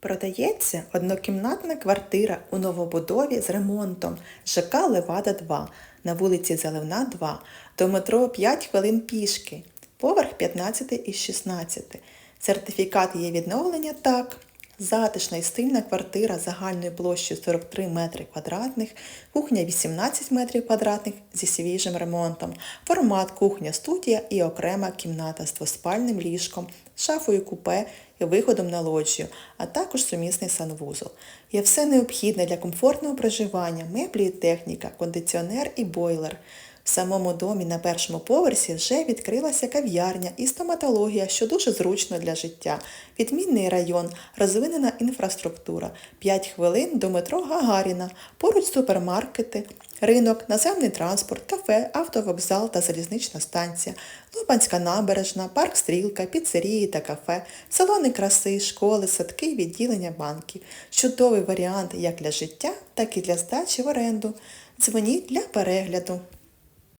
Продається однокімнатна квартира у новобудові з ремонтом ЖК Левада 2 на вулиці Заливна 2 до метро 5 хвилин пішки, поверх 15 із 16. Сертифікат є відновлення так. Затишна і стильна квартира загальною площею 43 метри квадратних, кухня 18 метрів квадратних зі свіжим ремонтом, формат кухня-студія і окрема кімната з двоспальним ліжком, шафою купе і виходом на лоджію, а також сумісний санвузол. Є все необхідне для комфортного проживання, меблі і техніка, кондиціонер і бойлер. В самому домі на першому поверсі вже відкрилася кав'ярня і стоматологія, що дуже зручно для життя. Відмінний район, розвинена інфраструктура, 5 хвилин до метро Гагаріна, поруч супермаркети, ринок, наземний транспорт, кафе, автовокзал та залізнична станція, Лубанська набережна, парк Стрілка, піцерії та кафе, салони краси, школи, садки, відділення банків. Чудовий варіант як для життя, так і для здачі в оренду. Дзвоніть для перегляду.